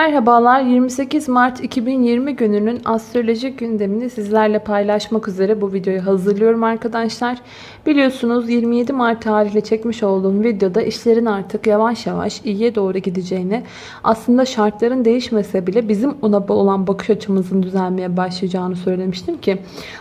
Merhabalar 28 Mart 2020 gününün astrolojik gündemini sizlerle paylaşmak üzere bu videoyu hazırlıyorum arkadaşlar. Biliyorsunuz 27 Mart tarihle çekmiş olduğum videoda işlerin artık yavaş yavaş iyiye doğru gideceğini aslında şartların değişmese bile bizim ona olan bakış açımızın düzelmeye başlayacağını söylemiştim ki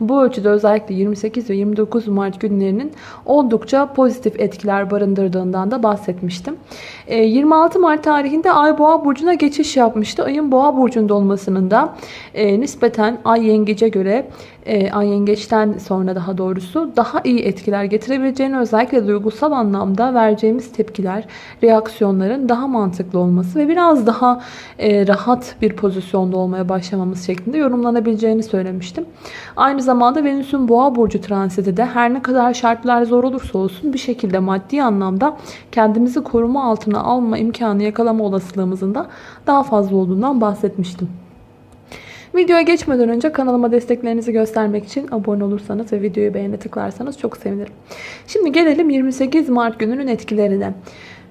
bu ölçüde özellikle 28 ve 29 Mart günlerinin oldukça pozitif etkiler barındırdığından da bahsetmiştim. Ee, 26 Mart tarihinde Ay Boğa burcuna geçiş yapmıştı. Ayın Boğa burcunda olmasının da e, nispeten Ay Yengeç'e göre e, Ay Yengeç'ten sonra daha doğrusu daha iyi etkiler getirebileceğini özellikle duygusal anlamda vereceğimiz tepkiler, reaksiyonların daha mantıklı olması ve biraz daha e, rahat bir pozisyonda olmaya başlamamız şeklinde yorumlanabileceğini söylemiştim. Aynı zamanda Venüs'ün Boğa burcu transiti de her ne kadar şartlar zor olursa olsun bir şekilde maddi anlamda kendimizi koruma altına alma imkanı yakalama olasılığımızın da daha fazla olduğundan bahsetmiştim. Videoya geçmeden önce kanalıma desteklerinizi göstermek için abone olursanız ve videoyu beğene tıklarsanız çok sevinirim. Şimdi gelelim 28 Mart gününün etkilerine.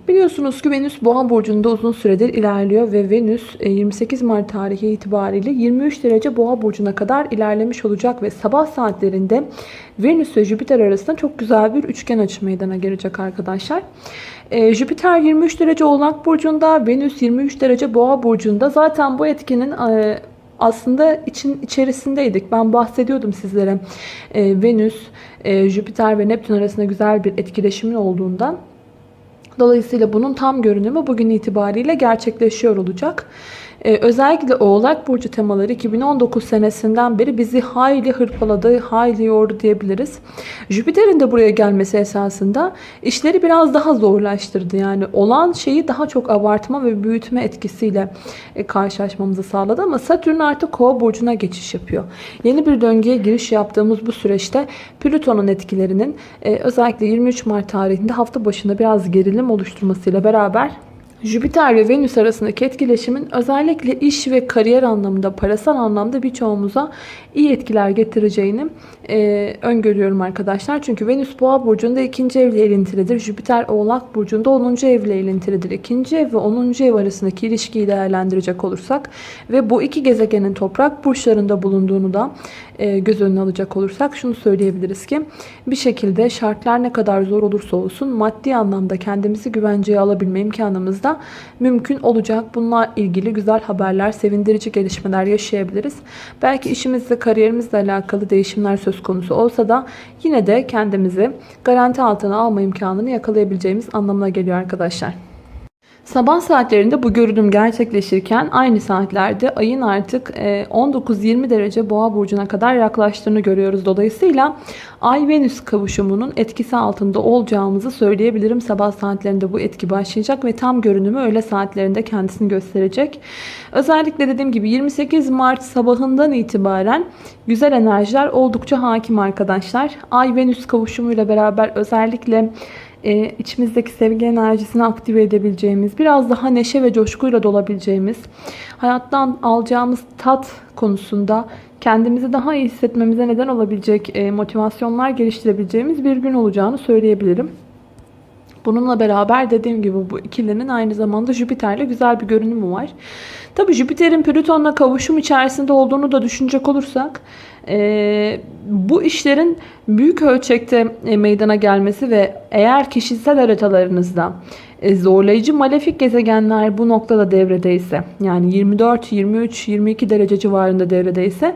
Biliyorsunuz ki Venüs Boğa burcunda uzun süredir ilerliyor ve Venüs e, 28 Mart tarihi itibariyle 23 derece Boğa burcuna kadar ilerlemiş olacak ve sabah saatlerinde Venüs ve Jüpiter arasında çok güzel bir üçgen açı meydana gelecek arkadaşlar. E, Jüpiter 23 derece Oğlak burcunda, Venüs 23 derece Boğa burcunda. Zaten bu etkinin e, aslında için içerisindeydik. Ben bahsediyordum sizlere e, Venüs, e, Jüpiter ve Neptün arasında güzel bir etkileşimin olduğundan. Dolayısıyla bunun tam görünümü bugün itibariyle gerçekleşiyor olacak. Ee, özellikle Oğlak Burcu temaları 2019 senesinden beri bizi hayli hırpaladı, hayli yordu diyebiliriz. Jüpiter'in de buraya gelmesi esasında işleri biraz daha zorlaştırdı. Yani olan şeyi daha çok abartma ve büyütme etkisiyle e, karşılaşmamızı sağladı. Ama Satürn artık Kova Burcu'na geçiş yapıyor. Yeni bir döngüye giriş yaptığımız bu süreçte Plüton'un etkilerinin e, özellikle 23 Mart tarihinde hafta başında biraz gerilim oluşturmasıyla beraber Jüpiter ve Venüs arasındaki etkileşimin özellikle iş ve kariyer anlamında, parasal anlamda birçoğumuza iyi etkiler getireceğini e, öngörüyorum arkadaşlar. Çünkü Venüs Boğa burcunda ikinci evle ilintilidir. Jüpiter Oğlak burcunda 10. evle ilintilidir. İkinci ev ve 10. ev arasındaki ilişkiyi değerlendirecek olursak ve bu iki gezegenin toprak burçlarında bulunduğunu da e, göz önüne alacak olursak şunu söyleyebiliriz ki bir şekilde şartlar ne kadar zor olursa olsun maddi anlamda kendimizi güvenceye alabilme imkanımız da mümkün olacak. Bununla ilgili güzel haberler, sevindirici gelişmeler yaşayabiliriz. Belki işimizle, kariyerimizle alakalı değişimler söz konusu olsa da yine de kendimizi garanti altına alma imkanını yakalayabileceğimiz anlamına geliyor arkadaşlar. Sabah saatlerinde bu görünüm gerçekleşirken aynı saatlerde ayın artık 19-20 derece boğa burcuna kadar yaklaştığını görüyoruz. Dolayısıyla Ay-Venüs kavuşumunun etkisi altında olacağımızı söyleyebilirim. Sabah saatlerinde bu etki başlayacak ve tam görünümü öğle saatlerinde kendisini gösterecek. Özellikle dediğim gibi 28 Mart sabahından itibaren güzel enerjiler oldukça hakim arkadaşlar. Ay-Venüs kavuşumuyla beraber özellikle e, içimizdeki sevgi enerjisini aktive edebileceğimiz, biraz daha neşe ve coşkuyla dolabileceğimiz, hayattan alacağımız tat konusunda kendimizi daha iyi hissetmemize neden olabilecek e, motivasyonlar geliştirebileceğimiz bir gün olacağını söyleyebilirim. Bununla beraber dediğim gibi bu ikilinin aynı zamanda Jüpiter'le güzel bir görünümü var. Tabi Jüpiter'in Plüton'la kavuşum içerisinde olduğunu da düşünecek olursak e, bu işlerin büyük ölçekte e, meydana gelmesi ve eğer kişisel haritalarınızda e, zorlayıcı malefik gezegenler bu noktada devredeyse yani 24, 23, 22 derece civarında devredeyse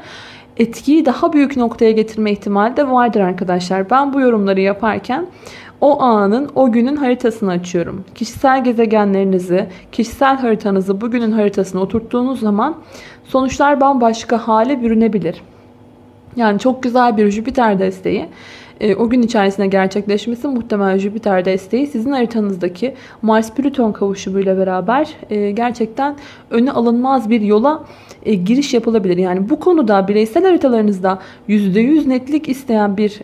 etkiyi daha büyük noktaya getirme ihtimali de vardır arkadaşlar. Ben bu yorumları yaparken o anın, o günün haritasını açıyorum. Kişisel gezegenlerinizi, kişisel haritanızı bugünün haritasına oturttuğunuz zaman sonuçlar bambaşka hale bürünebilir. Yani çok güzel bir Jüpiter desteği e, o gün içerisinde gerçekleşmesi muhtemel Jüpiter desteği sizin haritanızdaki Mars-Plüton kavuşumuyla beraber e, gerçekten öne alınmaz bir yola e, giriş yapılabilir. Yani bu konuda bireysel haritalarınızda %100 netlik isteyen bir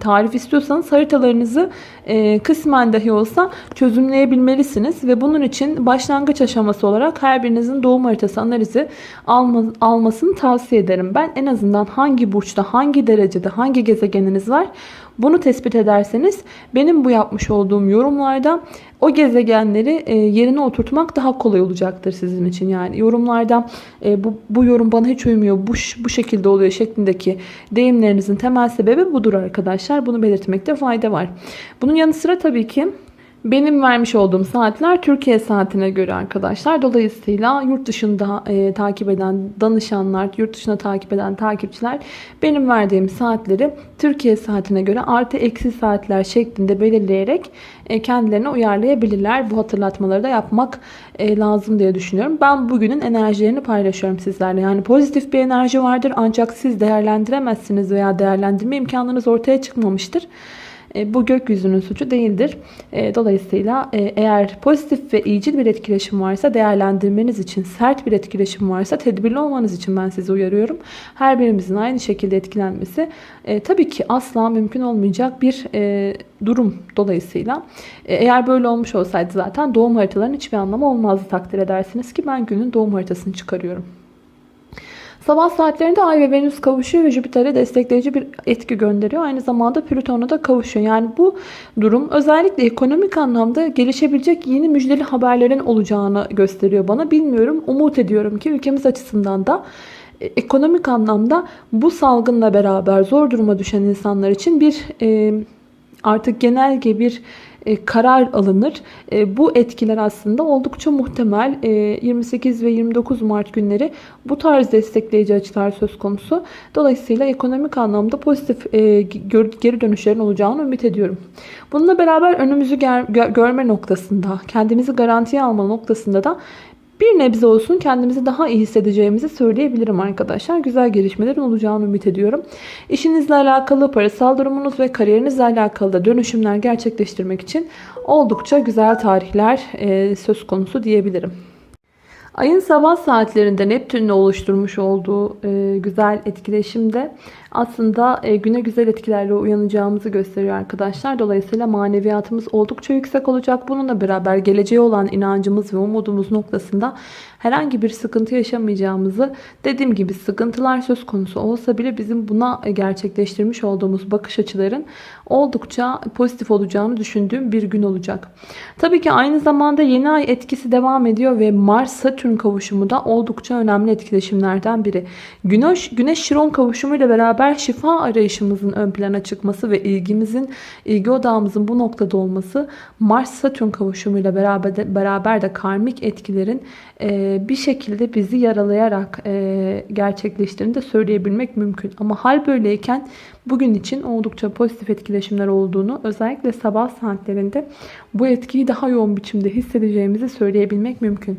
tarif istiyorsanız haritalarınızı e, kısmen dahi olsa çözümleyebilmelisiniz. Ve bunun için başlangıç aşaması olarak her birinizin doğum haritası analizi alma, almasını tavsiye ederim. Ben en azından hangi burçta, hangi derecede, hangi gezegeniniz var Bunu tespit ederseniz benim bu yapmış olduğum yorumlarda o gezegenleri e, yerine oturtmak daha kolay olacaktır sizin için. Yani yorumlarda e, bu, bu yorum bana hiç uymuyor, bu, bu şekilde oluyor şeklindeki deyimlerinizin temel sebebi budur arkadaşlar. Bunu belirtmekte fayda var. Bunun yanı sıra tabii ki benim vermiş olduğum saatler Türkiye saatine göre arkadaşlar. Dolayısıyla yurt dışında e, takip eden danışanlar, yurt dışına takip eden takipçiler benim verdiğim saatleri Türkiye saatine göre artı eksi saatler şeklinde belirleyerek e, kendilerine uyarlayabilirler. Bu hatırlatmaları da yapmak e, lazım diye düşünüyorum. Ben bugünün enerjilerini paylaşıyorum sizlerle. Yani pozitif bir enerji vardır ancak siz değerlendiremezsiniz veya değerlendirme imkanınız ortaya çıkmamıştır. E, bu gökyüzünün suçu değildir. E, dolayısıyla e, eğer pozitif ve iyicil bir etkileşim varsa değerlendirmeniz için, sert bir etkileşim varsa tedbirli olmanız için ben sizi uyarıyorum. Her birimizin aynı şekilde etkilenmesi tabii ki asla mümkün olmayacak bir durum dolayısıyla. Eğer böyle olmuş olsaydı zaten doğum haritalarının hiçbir anlamı olmazdı takdir edersiniz ki ben günün doğum haritasını çıkarıyorum. Sabah saatlerinde Ay ve Venüs kavuşuyor ve Jüpiter'e destekleyici bir etki gönderiyor. Aynı zamanda Plüton'a da kavuşuyor. Yani bu durum özellikle ekonomik anlamda gelişebilecek yeni müjdeli haberlerin olacağını gösteriyor bana. Bilmiyorum. Umut ediyorum ki ülkemiz açısından da e, ekonomik anlamda bu salgınla beraber zor duruma düşen insanlar için bir e, artık genelge bir karar alınır. E, bu etkiler aslında oldukça muhtemel. 28 e, ve 29 Mart günleri bu tarz destekleyici açılar söz konusu. Dolayısıyla ekonomik anlamda pozitif geri dönüşlerin olacağını ümit ediyorum. Bununla beraber önümüzü görme noktasında, kendimizi garantiye alma noktasında da bir nebze olsun kendimizi daha iyi hissedeceğimizi söyleyebilirim arkadaşlar. Güzel gelişmelerin olacağını ümit ediyorum. İşinizle alakalı, parasal durumunuz ve kariyerinizle alakalı da dönüşümler gerçekleştirmek için oldukça güzel tarihler e, söz konusu diyebilirim. Ayın sabah saatlerinde Neptün'le oluşturmuş olduğu e, güzel etkileşimde aslında e, güne güzel etkilerle uyanacağımızı gösteriyor arkadaşlar. Dolayısıyla maneviyatımız oldukça yüksek olacak. Bununla beraber geleceğe olan inancımız ve umudumuz noktasında herhangi bir sıkıntı yaşamayacağımızı dediğim gibi sıkıntılar söz konusu olsa bile bizim buna gerçekleştirmiş olduğumuz bakış açıların oldukça pozitif olacağını düşündüğüm bir gün olacak. Tabii ki aynı zamanda yeni ay etkisi devam ediyor ve Mars-Satürn kavuşumu da oldukça önemli etkileşimlerden biri. Güneş, Güneş Şiron kavuşumu ile beraber şifa arayışımızın ön plana çıkması ve ilgimizin, ilgi odağımızın bu noktada olması Mars-Satürn kavuşumu ile beraber de, beraber de karmik etkilerin e, bir şekilde bizi yaralayarak e, gerçekleştiğini de söyleyebilmek mümkün. Ama hal böyleyken bugün için oldukça pozitif etkileşimler olduğunu özellikle sabah saatlerinde bu etkiyi daha yoğun biçimde hissedeceğimizi söyleyebilmek mümkün.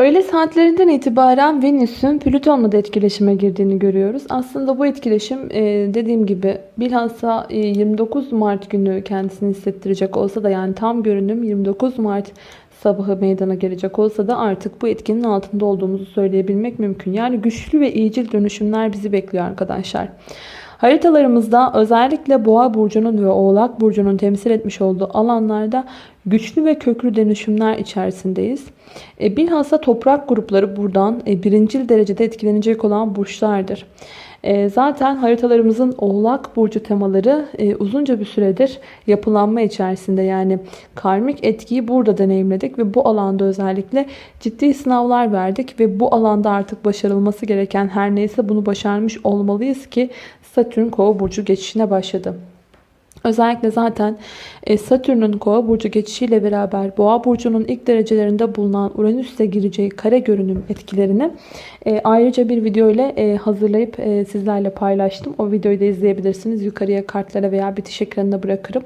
Öğle saatlerinden itibaren Venüs'ün Plüton'la da etkileşime girdiğini görüyoruz. Aslında bu etkileşim e, dediğim gibi bilhassa 29 Mart günü kendisini hissettirecek olsa da yani tam görünüm 29 Mart sabahı meydana gelecek olsa da artık bu etkinin altında olduğumuzu söyleyebilmek mümkün. Yani güçlü ve iyicil dönüşümler bizi bekliyor arkadaşlar. Haritalarımızda özellikle Boğa burcunun ve Oğlak burcunun temsil etmiş olduğu alanlarda güçlü ve köklü dönüşümler içerisindeyiz. E, bilhassa toprak grupları buradan e, birincil derecede etkilenecek olan burçlardır. E, zaten haritalarımızın Oğlak Burcu temaları e, uzunca bir süredir yapılanma içerisinde. Yani karmik etkiyi burada deneyimledik ve bu alanda özellikle ciddi sınavlar verdik ve bu alanda artık başarılması gereken her neyse bunu başarmış olmalıyız ki Satürn Kova Burcu geçişine başladı. Özellikle zaten e, Satürn'ün Kova burcu geçişiyle beraber Boğa burcunun ilk derecelerinde bulunan Uranüs'e gireceği kare görünüm etkilerini e, ayrıca bir video ile e, hazırlayıp sizlerle paylaştım. O videoyu da izleyebilirsiniz. Yukarıya kartlara veya bitiş ekranına bırakırım.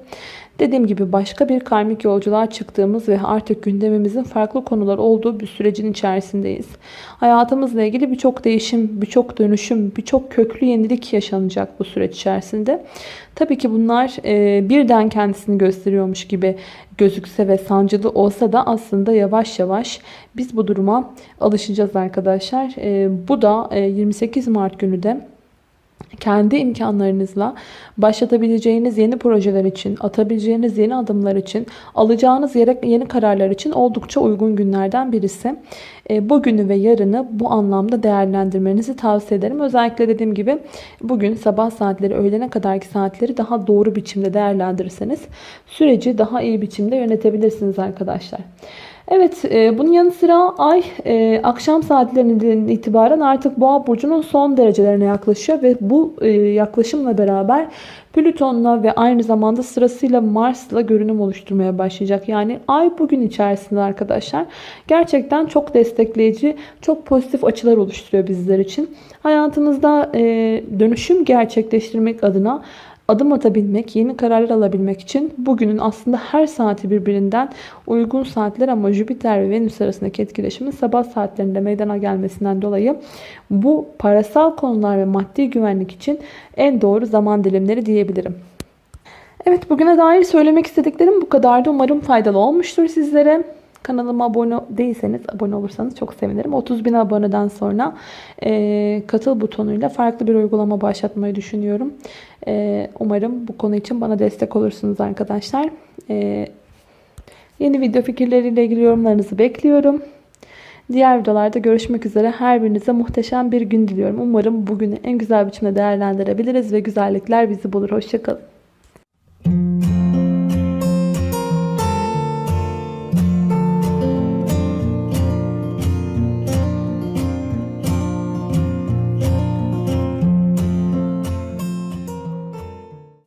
Dediğim gibi başka bir karmik yolculuğa çıktığımız ve artık gündemimizin farklı konular olduğu bir sürecin içerisindeyiz. Hayatımızla ilgili birçok değişim, birçok dönüşüm, birçok köklü yenilik yaşanacak bu süreç içerisinde. Tabii ki bunlar e, birden kendisini gösteriyormuş gibi gözükse ve sancılı olsa da aslında yavaş yavaş biz bu duruma alışacağız arkadaşlar. E, bu da e, 28 Mart günü de kendi imkanlarınızla başlatabileceğiniz yeni projeler için, atabileceğiniz yeni adımlar için, alacağınız yeni kararlar için oldukça uygun günlerden birisi. E, bugünü ve yarını bu anlamda değerlendirmenizi tavsiye ederim. Özellikle dediğim gibi bugün sabah saatleri, öğlene kadarki saatleri daha doğru biçimde değerlendirirseniz süreci daha iyi biçimde yönetebilirsiniz arkadaşlar. Evet, e, bunun yanı sıra ay e, akşam saatlerinden itibaren artık Boğa burcunun son derecelerine yaklaşıyor ve bu e, yaklaşımla beraber Plüton'la ve aynı zamanda sırasıyla Mars'la görünüm oluşturmaya başlayacak. Yani ay bugün içerisinde arkadaşlar gerçekten çok destekleyici, çok pozitif açılar oluşturuyor bizler için. Hayatımızda dönüşüm gerçekleştirmek adına adım atabilmek, yeni kararlar alabilmek için bugünün aslında her saati birbirinden uygun saatler ama Jüpiter ve Venüs arasındaki etkileşimin sabah saatlerinde meydana gelmesinden dolayı bu parasal konular ve maddi güvenlik için en doğru zaman dilimleri diyebilirim. Evet bugüne dair söylemek istediklerim bu kadardı. Umarım faydalı olmuştur sizlere. Kanalıma abone değilseniz abone olursanız çok sevinirim. 30 bin aboneden sonra e, katıl butonuyla farklı bir uygulama başlatmayı düşünüyorum. E, umarım bu konu için bana destek olursunuz arkadaşlar. E, yeni video fikirleriyle ilgili yorumlarınızı bekliyorum. Diğer videolarda görüşmek üzere. Her birinize muhteşem bir gün diliyorum. Umarım bugünü en güzel biçimde değerlendirebiliriz ve güzellikler bizi bulur. Hoşçakalın.